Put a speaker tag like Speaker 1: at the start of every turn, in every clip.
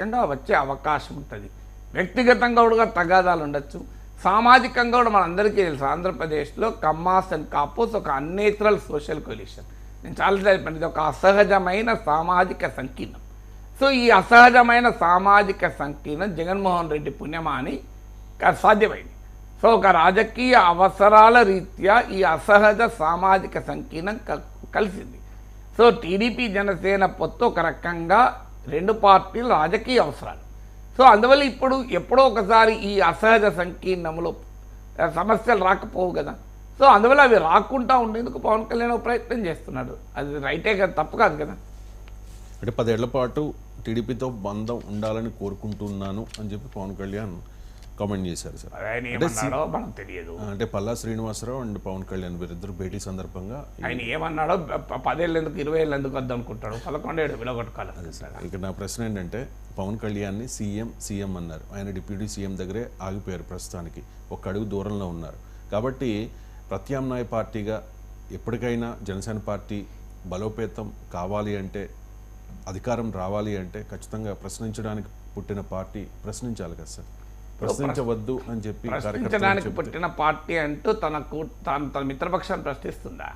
Speaker 1: ఖచ్చితంగా వచ్చే అవకాశం ఉంటుంది. వ్యక్తిగతంగా కూడా తగాదాలు ఉండొచ్చు. సామాజికంగా కూడా మనందరికీ తెలుసు ఆంధ్రప్రదేశ్లో కమ్మాస్ అండ్ కాపోస్ ఒక అన్నేచురల్ సోషల్ కొల్యూషన్ నేను చాలా చెప్పాను ఇది ఒక అసహజమైన సామాజిక సంకీర్ణం. సో ఈ అసహజమైన సామాజిక సంకీర్ణం జగన్మోహన్ రెడ్డి పుణ్యమా అని సాధ్యమైంది. సో ఒక రాజకీయ అవసరాల రీత్యా ఈ అసహజ సామాజిక సంకీర్ణం కలిసింది. సో టీడీపీ జనసేన పొత్తు ఒక రకంగా రెండు పార్టీలు రాజకీయ అవసరాలు. సో అందువల్ల ఇప్పుడు ఎప్పుడో ఒకసారి ఈ అసహజ సంకీర్ణములు సమస్యలు రాకపోవు కదా. సో అందువల్ల అవి రాకుండా ఉండేందుకు పవన్ కళ్యాణ్ ఒక ప్రయత్నం చేస్తున్నాడు. అది రైటే కదా తప్పు కాదు కదా.
Speaker 2: అంటే పదేళ్ళ పాటు టీడీపీతో బంధం ఉండాలని కోరుకుంటున్నాను అని చెప్పి పవన్ కళ్యాణ్ కామెంట్ చేశారు సార్.
Speaker 1: ఆయన ఏమన్నాడో మనకు తెలియదు.
Speaker 2: అంటే పల్లా శ్రీనివాసరావు అండ్ పవన్ కళ్యాణ్ వీరిద్దరు భేటీ సందర్భంగా
Speaker 1: ఆయన ఏమన్నాడో ప- పదేళ్ళు ఎందుకు ఇరవై ఏళ్ళు ఎందుకు వద్దు అనుకుంటాడు? పదకొండేడు విలగొట్టుకోవాలి
Speaker 2: ఇక నా ప్రశ్న ఏంటంటే పవన్ కళ్యాణ్ని సీఎం సీఎం అన్నారు. ఆయన డిప్యూటీ సీఎం దగ్గరే ఆగిపోయారు ప్రస్తుతానికి. ఒక అడుగు దూరంలో ఉన్నారు. కాబట్టి ప్రత్యామ్నాయ పార్టీగా ఎప్పటికైనా జనసేన పార్టీ బలోపేతం కావాలి అంటే అధికారం రావాలి అంటే ఖచ్చితంగా ప్రశ్నించడానికి పుట్టిన పార్టీ ప్రశ్నించాలి కదా సార్. ప్రశ్నించవద్దు అని చెప్పి
Speaker 1: ప్రశ్నించడానికి పుట్టిన పార్టీ అంటూ తనకు తాను తన మిత్రపక్షాన్ని ప్రశ్నిస్తుందా.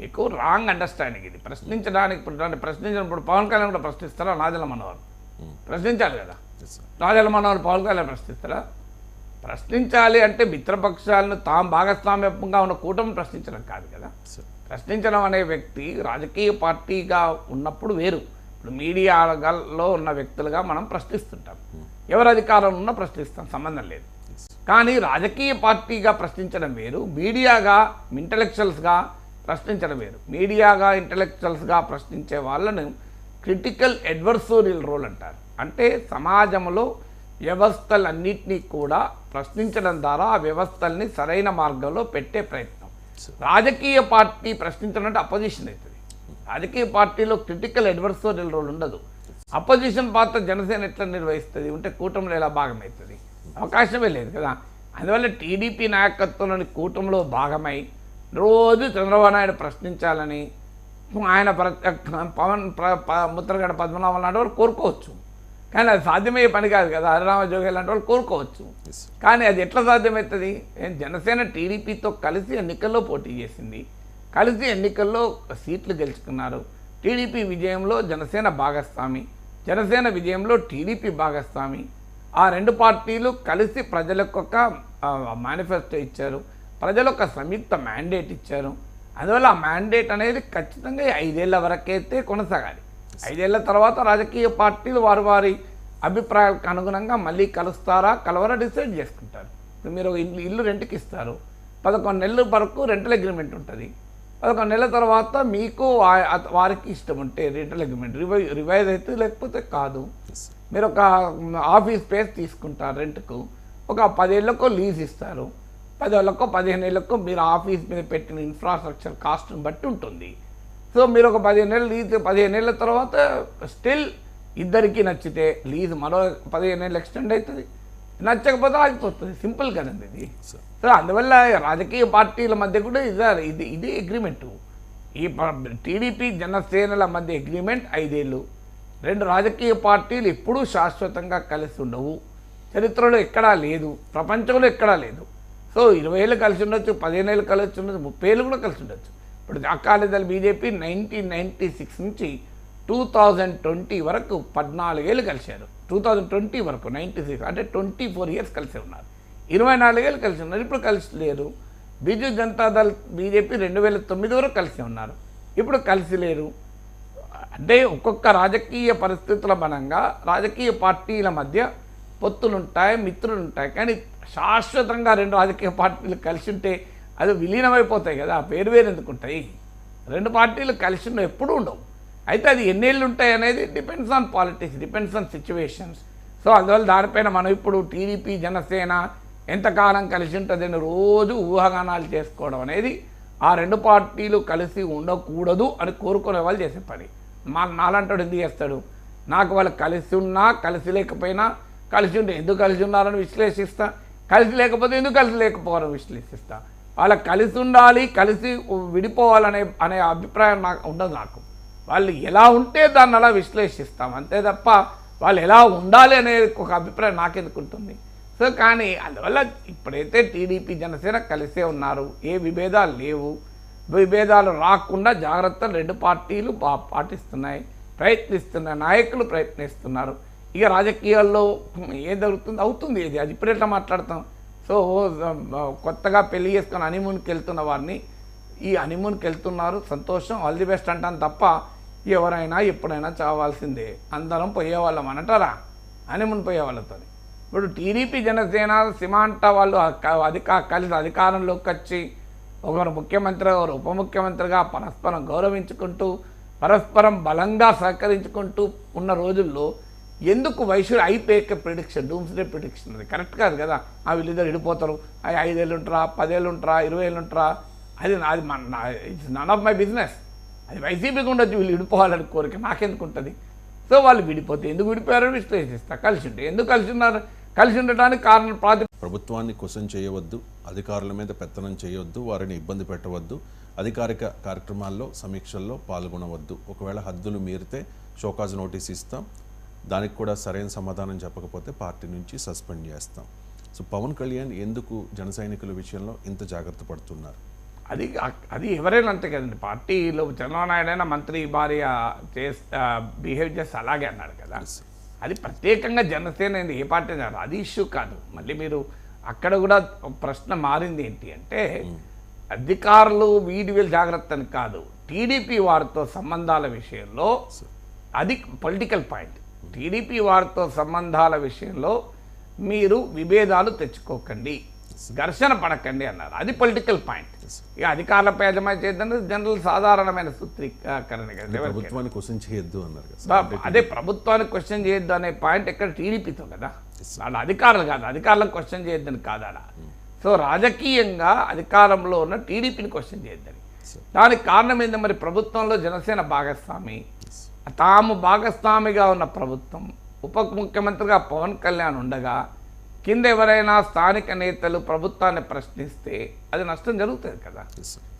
Speaker 1: మీకు రాంగ్ అండర్స్టాండింగ్ ఇది. ప్రశ్నించడానికి పుట్టిన ప్రశ్నించినప్పుడు పవన్ కళ్యాణ్ కూడా ప్రశ్నిస్తారా? నాదెల మనోహర్. ప్రశ్నించాలి కదా. నాదెల మనోహర్ పవన్ కళ్యాణ్ ప్రశ్నిస్తారా? ప్రశ్నించాలి అంటే మిత్రపక్షాలను తాము భాగస్వామ్యంగా ఉన్న కూటమి ప్రశ్నించడం కాదు కదా. ప్రశ్నించడం అనే వ్యక్తి రాజకీయ పార్టీగా ఉన్నప్పుడు వేరు. ఇప్పుడు మీడియాలో ఉన్న వ్యక్తులుగా మనం ప్రశ్నిస్తుంటాం. ఎవరు అధికారంలో ఉన్నా ప్రశ్నిస్తాం సంబంధం లేదు. కానీ రాజకీయ పార్టీగా ప్రశ్నించడం వేరు మీడియాగా ఇంటలెక్చువల్స్గా ప్రశ్నించడం వేరు. మీడియాగా ఇంటలెక్చువల్స్గా ప్రశ్నించే వాళ్ళను క్రిటికల్ అడ్వర్సోరియల్ రోల్ అంటారు. అంటే సమాజంలో వ్యవస్థలన్నింటినీ కూడా ప్రశ్నించడం ద్వారా ఆ వ్యవస్థల్ని సరైన మార్గంలో పెట్టే ప్రయత్నం. రాజకీయ పార్టీ ప్రశ్నించడం అంటే అపోజిషన్ అవుతుంది. రాజకీయ పార్టీలో క్రిటికల్ అడ్వర్సోరియల్ రోల్ ఉండదు. అపోజిషన్ పాత్ర జనసేన ఎట్లా నిర్వహిస్తుంది? ఉంటే కూటమిలో ఎలా భాగమవుతుంది అవకాశమే లేదు కదా. అందువల్ల టీడీపీ నాయకత్వంలోని కూటమిలో భాగమై రోజు చంద్రబాబు నాయుడు ప్రశ్నించాలని ఆయన పవన్ ముద్రగడ పద్మనాభం లాంటి వాళ్ళు కోరుకోవచ్చు. కానీ అది సాధ్యమయ్యే పని కాదు కదా. హరిరామ జోగి లాంటి వాళ్ళు కోరుకోవచ్చు. కానీ అది ఎట్లా సాధ్యమవుతుంది జనసేన టీడీపీతో కలిసి ఎన్నికల్లో పోటీ చేసింది. కలిసి ఎన్నికల్లో సీట్లు గెలుచుకున్నారు. టీడీపీ విజయంలో జనసేన భాగస్వామి. జనసేన విజయంలో టీడీపీ భాగస్వామి. ఆ రెండు పార్టీలు కలిసి ప్రజలకు ఒక మేనిఫెస్టో ఇచ్చారు. ప్రజలు ఒక సంయుక్త మ్యాండేట్ ఇచ్చారు. అందువల్ల ఆ మ్యాండేట్ అనేది ఖచ్చితంగా ఐదేళ్ళ వరకైతే కొనసాగాలి. ఐదేళ్ళ తర్వాత రాజకీయ పార్టీలు వారి వారి అభిప్రాయాలకు అనుగుణంగా మళ్ళీ కలుస్తారా కలవరా డిసైడ్ చేసుకుంటారు. ఇప్పుడు మీరు ఇల్లు ఇల్లు రెంట్కి ఇస్తారు. పదకొండు నెలల వరకు రెంటల్ అగ్రిమెంట్ ఉంటుంది. పదకొండు నెలల తర్వాత మీకు వారికి ఇష్టం ఉంటే రెంటల్ అగ్రిమెంట్. రివై రివైజ్ అయితే లేకపోతే కాదు. మీరు ఒక ఆఫీస్ స్పేస్ తీసుకుంటారు రెంట్కు. ఒక పదేళ్ళకో లీజ్ ఇస్తారు. పదేళ్ళకో పదిహేను ఏళ్ళకో మీరు ఆఫీస్ మీద పెట్టిన ఇన్ఫ్రాస్ట్రక్చర్ కాస్ట్ని బట్టి ఉంటుంది. సో మీరు ఒక పదిహేను ఏళ్ళు లీజ్ పదిహేను ఏళ్ళ తర్వాత స్టిల్ ఇద్దరికి నచ్చితే లీజ్ మరో పదిహేను ఏళ్ళు ఎక్స్టెండ్ అవుతుంది. నచ్చకపోతే ఆగిపోతుంది. సింపుల్ కదండి ఇది. సో అందువల్ల రాజకీయ పార్టీల మధ్య కూడా ఇదే ఇది ఇది అగ్రిమెంటు ఈ టీడీపీ జనసేనల మధ్య అగ్రిమెంట్ ఐదేళ్ళు. రెండు రాజకీయ పార్టీలు ఎప్పుడూ శాశ్వతంగా కలిసి ఉండవు. చరిత్రలో ఎక్కడా లేదు. ప్రపంచంలో ఎక్కడా లేదు. సో ఇరవై ఏళ్ళు కలిసి ఉండొచ్చు పదిహేను ఏళ్ళు కలిసి ఉండొచ్చు ముప్పై ఏళ్ళు కూడా కలిసి ఉండొచ్చు. ఇప్పుడు Akali Dal BJP nineteen ninety six నుంచి టూ థౌజండ్ ట్వంటీ వరకు పద్నాలుగేళ్ళు కలిశారు. టూ థౌజండ్ ట్వంటీ వరకు నైంటీ సిక్స్ అంటే ట్వంటీ ఫోర్ ఇయర్స్ కలిసి ఉన్నారు. ఇరవై నాలుగేళ్ళు కలిసి ఉన్నారు. ఇప్పుడు కలిసి లేరు బీజు జనతాదళ్ బీజేపీ రెండు వేల తొమ్మిది వరకు కలిసి ఉన్నారు. ఇప్పుడు కలిసి లేరు అంటే ఒక్కొక్క రాజకీయ పరిస్థితుల బలంగా రాజకీయ పార్టీల మధ్య పొత్తులుంటాయి మిత్రులు ఉంటాయి కానీ శాశ్వతంగా రెండు రాజకీయ పార్టీలు కలిసి ఉంటే అది విలీనమైపోతాయి కదా. పేరు వేరు ఎందుకు ఉంటాయి రెండు పార్టీలు కలిసి ఉన్న ఎప్పుడూ ఉండవు. అయితే అది ఎన్నేళ్ళు ఉంటాయి అనేది depends on politics depends on situations so అందువల్ల దానిపైన మనం ఇప్పుడు టీడీపీ జనసేన ఎంతకాలం కలిసి ఉంటుందని రోజు ఊహాగానాలు చేసుకోవడం అనేది ఆ రెండు పార్టీలు కలిసి ఉండకూడదు అని కోరుకునే వాళ్ళు చేసే పని. మా నాలంటాడు ఎందుకు చేస్తాడు? నాకు వాళ్ళు కలిసి ఉన్నా కలిసి లేకపోయినా కలిసి ఉంటే ఎందుకు కలిసి ఉన్నారని విశ్లేషిస్తా. కలిసి లేకపోతే ఎందుకు కలిసి లేకపోవాలని విశ్లేషిస్తా. వాళ్ళకి కలిసి ఉండాలి కలిసి విడిపోవాలనే అనే అభిప్రాయం నాకు ఉండదు నాకు. వాళ్ళు ఎలా ఉంటే దాన్ని అలా విశ్లేషిస్తాం. అంతే తప్ప వాళ్ళు ఎలా ఉండాలి అనేది ఒక అభిప్రాయం నాకెందుకు ఉంటుంది సో కానీ అందువల్ల ఇప్పుడైతే టీడీపీ జనసేన కలిసే ఉన్నారు. ఏ విభేదాలు లేవు. విభేదాలు రాకుండా జాగ్రత్తలు రెండు పార్టీలు పా- పాటిస్తున్నాయి. ప్రయత్నిస్తున్న నాయకులు ప్రయత్నిస్తున్నారు. ఇక రాజకీయాల్లో ఏం జరుగుతుంది? అవుతుంది. ఇది అది ఇప్పుడు ఎట్లా మాట్లాడతాం. సో కొత్తగా పెళ్ళి చేసుకొని హనీమూన్కి వెళ్తున్న వారిని ఈ హనీమూన్కి వెళ్తున్నారు. సంతోషం. ఆల్ ది బెస్ట్ అంటాను తప్ప ఎవరైనా ఎప్పుడైనా చావాల్సిందే. అందరం పోయేవాళ్ళం అనటారా? అని మునిపోయేవాళ్ళతో ఇప్పుడు టీడీపీ జనసేన సిమాంట వాళ్ళు అధిక కలిసి అధికారంలోకి వచ్చి ఒకరు ముఖ్యమంత్రి ఒకరు ఉప ముఖ్యమంత్రిగా పరస్పరం గౌరవించుకుంటూ పరస్పరం బలంగా సహకరించుకుంటూ ఉన్న రోజుల్లో ఎందుకు వైశ్యుడు అయిపోయాక ప్రిడిక్షన్ డూమ్స్ డే ప్రిడిక్షన్ అది? కరెక్ట్ కాదు కదా? ఆ వీళ్ళిద్దరు విడిపోతారు. అవి ఐదేళ్ళు ఉంటారా? పదేళ్ళు ఉంటారా? ఇరవై ఏళ్ళు ఉంటారా? అది అది మన it's none of my business అది వైసీపీకి ఉండొచ్చు వీళ్ళు విడిపోవాలని కోరిక నాకెందుకు ఉంటుంది? సో వాళ్ళు విడిపోతే ఎందుకు విడిపోయారో విశ్లేషిస్తా. కలిసి ఉంటే ఎందుకు కలిసి ఉన్నారు కలిసి ఉండటానికి కారణం ప్రాతి
Speaker 2: ప్రభుత్వాన్ని కుసం చేయవద్దు అధికారుల మీద పెత్తనం చేయవద్దు వారిని ఇబ్బంది పెట్టవద్దు అధికారిక కార్యక్రమాల్లో సమీక్షల్లో పాల్గొనవద్దు. ఒకవేళ హద్దులు మీరితే షోకాజ్ నోటీస్ ఇస్తాం. దానికి కూడా సరైన సమాధానం చెప్పకపోతే పార్టీ నుంచి సస్పెండ్ చేస్తాం. సో పవన్ కళ్యాణ్ ఎందుకు జన విషయంలో ఇంత జాగ్రత్త పడుతున్నారు?
Speaker 1: అది అది ఎవరైనా అంతే కదండి. పార్టీలో చంద్రబాబు నాయుడు అయినా మంత్రి భార్య చేస్తా బిహేవ్ చేస్తే అలాగే అన్నాడు కదా. అది ప్రత్యేకంగా జనసేన ఏ పార్టీ కాదు అది ఇష్యూ కాదు. మళ్ళీ మీరు అక్కడ కూడా ప్రశ్న మారింది ఏంటి అంటే అధికారులు వీడి వీళ్ళు జాగ్రత్త అని కాదు. టీడీపీ వారితో సంబంధాల విషయంలో అది పొలిటికల్ పాయింట్. టీడీపీ వారితో సంబంధాల విషయంలో మీరు విభేదాలు తెచ్చుకోకండి. ఘర్షణ పడకండి అన్నారు. అది పొలిటికల్ పాయింట్ ఇక అధికారులపై యజమాని చేద్దాం జనరల్ సాధారణమైన సూత్రీకరణ.
Speaker 2: ప్రభుత్వాన్ని క్వశ్చన్ చేయొద్దు అన్నారు
Speaker 1: అదే ప్రభుత్వాన్ని క్వశ్చన్ చేయొద్దు అనే పాయింట్ ఎక్కడ టీడీపీతో కదా? వాళ్ళ అధికారులు కాదు అధికారులను క్వశ్చన్ చేయొద్దని కాదు అలా సో రాజకీయంగా అధికారంలో ఉన్న టీడీపీని క్వశ్చన్ చేయొద్దని. దానికి కారణం ఏంది మరి ప్రభుత్వంలో జనసేన భాగస్వామి? తాము భాగస్వామిగా ఉన్న ప్రభుత్వం ఉప ముఖ్యమంత్రిగా పవన్ కళ్యాణ్ ఉండగా కింద ఎవరైనా స్థానిక నేతలు ప్రభుత్వాన్ని ప్రశ్నిస్తే అది నష్టం జరుగుతుంది కదా.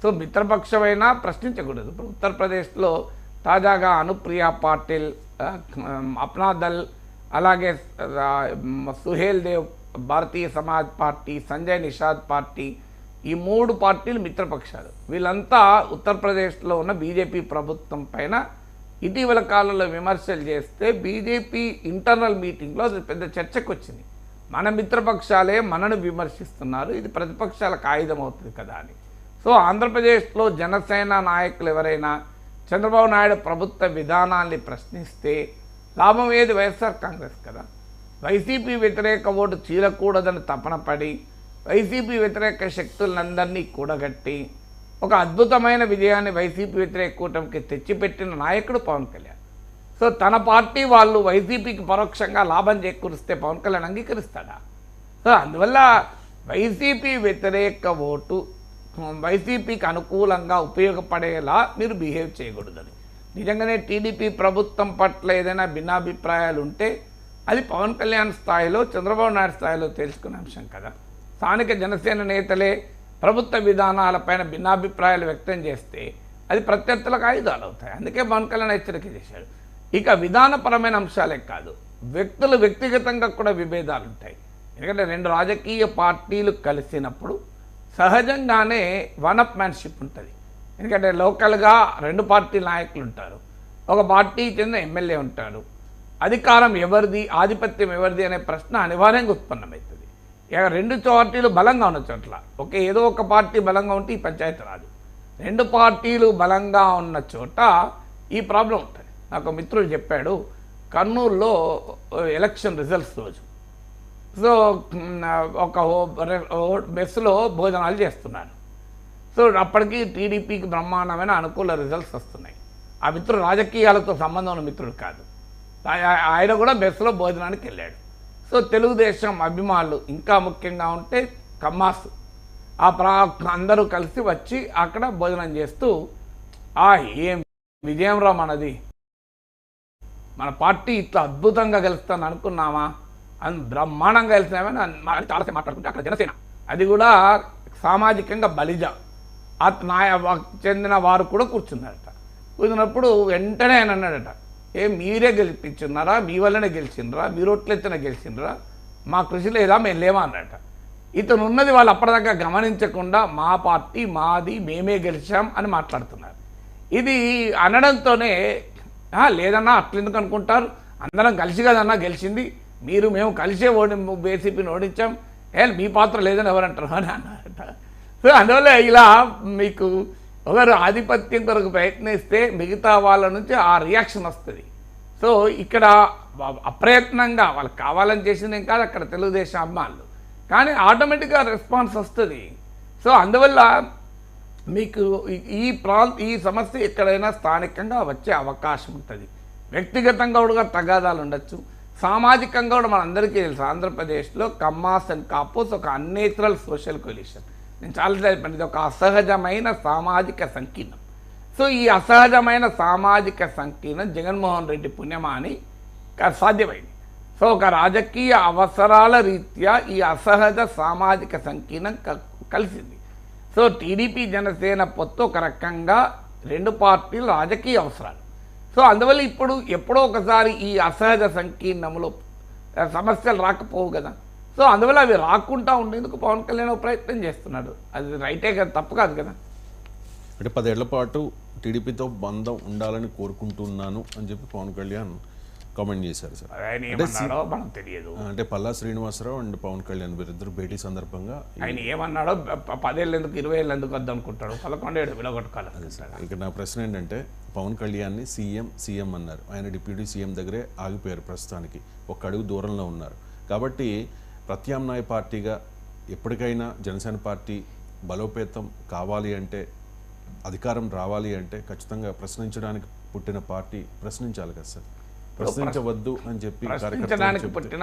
Speaker 1: సో మిత్రపక్షమైనా ప్రశ్నించకూడదు. ఇప్పుడు ఉత్తరప్రదేశ్లో తాజాగా అనుప్రియ పాటిల్ అప్నాదల్ అలాగే సుహేల్ దేవ్ భారతీయ సమాజ్ పార్టీ సంజయ్ నిషాద్ పార్టీ ఈ మూడు పార్టీలు మిత్రపక్షాలు. వీళ్ళంతా ఉత్తరప్రదేశ్లో ఉన్న బీజేపీ ప్రభుత్వం పైన ఇటీవల కాలంలో విమర్శలు చేస్తే బీజేపీ ఇంటర్నల్ మీటింగ్లో అది పెద్ద చర్చకు వచ్చింది మన మిత్రపక్షాలే మనను విమర్శిస్తున్నారు. ఇది ప్రతిపక్షాలకు ఆయుధం అవుతుంది కదా అని. సో ఆంధ్రప్రదేశ్లో జనసేన నాయకులు ఎవరైనా చంద్రబాబు నాయుడు ప్రభుత్వ విధానాన్ని ప్రశ్నిస్తే లాభం ఏది వైఎస్ఆర్ కాంగ్రెస్ కదా? వైసీపీ వ్యతిరేక ఓటు చీలకూడదని తపనపడి వైసీపీ వ్యతిరేక శక్తులందరినీ కూడగట్టి ఒక అద్భుతమైన విజయాన్ని వైసీపీ వ్యతిరేక కూటమికి తెచ్చిపెట్టిన నాయకుడు పవన్ కళ్యాణ్. సో తన పార్టీ వాళ్ళు వైసీపీకి పరోక్షంగా లాభం చేకూరిస్తే పవన్ కళ్యాణ్ అంగీకరిస్తాడా? సో అందువల్ల వైసీపీ వ్యతిరేక ఓటు వైసీపీకి అనుకూలంగా ఉపయోగపడేలా మీరు బిహేవ్ చేయకూడదని. నిజంగానే టీడీపీ ప్రభుత్వం పట్ల ఏదైనా భిన్నాభిప్రాయాలు ఉంటే అది పవన్ కళ్యాణ్ స్థాయిలో చంద్రబాబు నాయుడు స్థాయిలో తెలుసుకునే అంశం కదా. స్థానిక జనసేన నేతలే ప్రభుత్వ విధానాలపైన భిన్నాభిప్రాయాలు వ్యక్తం చేస్తే అది ప్రత్యర్థులకు ఆయుధాలు అవుతాయి. అందుకే పవన్ కళ్యాణ్ హెచ్చరిక చేశాడు. ఇక విధానపరమైన అంశాలే కాదు. వ్యక్తులు వ్యక్తిగతంగా కూడా విభేదాలు ఉంటాయి ఎందుకంటే రెండు రాజకీయ పార్టీలు కలిసినప్పుడు సహజంగానే వన్ అప్ మ్యాన్షిప్ ఉంటుంది. ఎందుకంటే లోకల్గా రెండు పార్టీ నాయకులు ఉంటారు ఒక పార్టీ చెందిన ఎమ్మెల్యే ఉంటాడు. అధికారం ఎవరిది ఆధిపత్యం ఎవరిది అనే ప్రశ్న అనివార్యంగా ఉత్పన్నమవుతుంది. ఇక రెండు పార్టీలు బలంగా ఉన్న చోట్ల ఒకే ఏదో ఒక పార్టీ బలంగా ఉంటే ఈ పంచాయతీ రాదు. రెండు పార్టీలు బలంగా ఉన్న చోట ఈ ప్రాబ్లం ఉంటుంది. నాకు మిత్రుడు చెప్పాడు కర్నూలులో ఎలక్షన్ రిజల్ట్స్ రోజు. సో ఒక బస్సులో భోజనాలు చేస్తున్నాను. సో అప్పటికి టీడీపీకి బ్రహ్మాండమైన అనుకూల రిజల్ట్స్ వస్తున్నాయి. ఆ మిత్రుడు రాజకీయాలతో సంబంధం ఉన్న మిత్రుడు కాదు. ఆయన కూడా బస్సులో భోజనానికి వెళ్ళాడు. సో తెలుగుదేశం అభిమానులు ఇంకా ముఖ్యంగా ఉంటే కమ్మాస్. ఆ ప్రా అందరూ కలిసి వచ్చి అక్కడ భోజనం చేస్తూ ఆ ఏం విజయం రా మనది మన పార్టీ ఇట్లా అద్భుతంగా గెలుస్తాను అనుకున్నామా? అని బ్రహ్మాండంగా గెలిచినామని అని చాలాసేపు మాట్లాడుకుంటే అక్కడ జనసేన. అది కూడా సామాజికంగా బలిజ. ఆ నాయ చెందిన వారు కూడా కూర్చున్నారట. కూర్చున్నప్పుడు వెంటనే ఆయన అన్నాడట ఏ మీరే గెలిపించున్నారా? మీ వల్లనే గెలిచిండ్రా? మీ రోట్లెత్తనే గెలిచిండ్రా? మా కృషి లేదా? మేము లేమా అన్నట ఇతను ఉన్నది వాళ్ళు అప్పటిదాకా గమనించకుండా మా పార్టీ మాది మేమే గెలిచాం అని మాట్లాడుతున్నారు. ఇది అనడంతోనే లేదన్నా అట్లెందుకు అనుకుంటారు? అందరం కలిసి కదన్నా గెలిచింది. మీరు మేము కలిసే ఓడి బేసీపీని ఓడించాం. ఏ మీ పాత్ర లేదని ఎవరంటారు? అని అన్నారట. సో అందువల్ల ఇలా మీకు ఒకరు ఆధిపత్యం కొరకు ప్రయత్నిస్తే మిగతా వాళ్ళ నుంచి ఆ రియాక్షన్ వస్తుంది. సో ఇక్కడ అప్రయత్నంగా వాళ్ళకి కావాలని చేసింది కాదు అక్కడ తెలుగుదేశం అమ్మాళ్ళు. కానీ ఆటోమేటిక్గా రెస్పాన్స్ వస్తుంది. సో అందువల్ల మీకు ఈ- ఈ ప్రాంత ఈ సమస్య ఎక్కడైనా స్థానికంగా వచ్చే అవకాశం ఉంటుంది. వ్యక్తిగతంగా కూడా తగాదాలు ఉండొచ్చు. సామాజికంగా కూడా మనందరికీ తెలుసు. ఆంధ్రప్రదేశ్లో కమ్మాస్ అండ్ కాపోస్ ఒక అన్నేచురల్ సోషల్ కొల్యూషన్ నేను చాలా చెప్పాను ఇది ఒక అసహజమైన సామాజిక సంకీర్ణం. సో ఈ అసహజమైన సామాజిక సంకీర్ణం జగన్మోహన్ రెడ్డి పుణ్యమా అని సాధ్యమైంది. సో ఒక రాజకీయ అవసరాల రీత్యా ఈ అసహజ సామాజిక సంకీర్ణం కలిసింది. సో టీడీపీ జనసేన పొత్తు ఒక రకంగా రెండు పార్టీలు రాజకీయ అవసరాలు. సో అందువల్ల ఇప్పుడు ఎప్పుడో ఒకసారి ఈ అసహజ సంకీర్ణములు సమస్యలు రాకపోవు కదా. సో అందువల్ల అవి రాకుండా ఉండేందుకు పవన్ కళ్యాణ్ ప్రయత్నం చేస్తున్నాడు. అది రైటే కదా తప్పు కాదు కదా.
Speaker 2: అంటే పదేళ్ళ పాటు టీడీపీతో బంధం ఉండాలని కోరుకుంటున్నాను అని చెప్పి పవన్ కళ్యాణ్ కామెంట్ చేశారు సార్.
Speaker 1: ఆయన ఏమన్నాడో మనకు తెలియదు.
Speaker 2: అంటే పల్లా శ్రీనివాసరావు అండ్ పవన్ కళ్యాణ్ వీరిద్దరు భేటీ సందర్భంగా
Speaker 1: ఆయన ఏమన్నాడో పదేళ్ళు ఎందుకు ఇరవై ఏళ్ళు ఎందుకు వద్దు అనుకుంటాడు? పదకొండేడు విలగొట్టుకోవాలి
Speaker 2: ఇక్కడ నా ప్రశ్న ఏంటంటే పవన్ కళ్యాణ్ని సీఎం సీఎం అన్నారు. ఆయన డిప్యూటీ సీఎం దగ్గరే ఆగిపోయారు ప్రస్తుతానికి. ఒక అడుగు దూరంలో ఉన్నారు. కాబట్టి ప్రత్యామ్నాయ పార్టీగా ఎప్పటికైనా జనసేన పార్టీ బలోపేతం కావాలి అంటే అధికారం రావాలి అంటే ఖచ్చితంగా ప్రశ్నించడానికి పుట్టిన పార్టీ ప్రశ్నించాలి కదా సార్. ప్రశ్నించవద్దు అని చెప్పి
Speaker 1: ప్రశ్నించడానికి పుట్టిన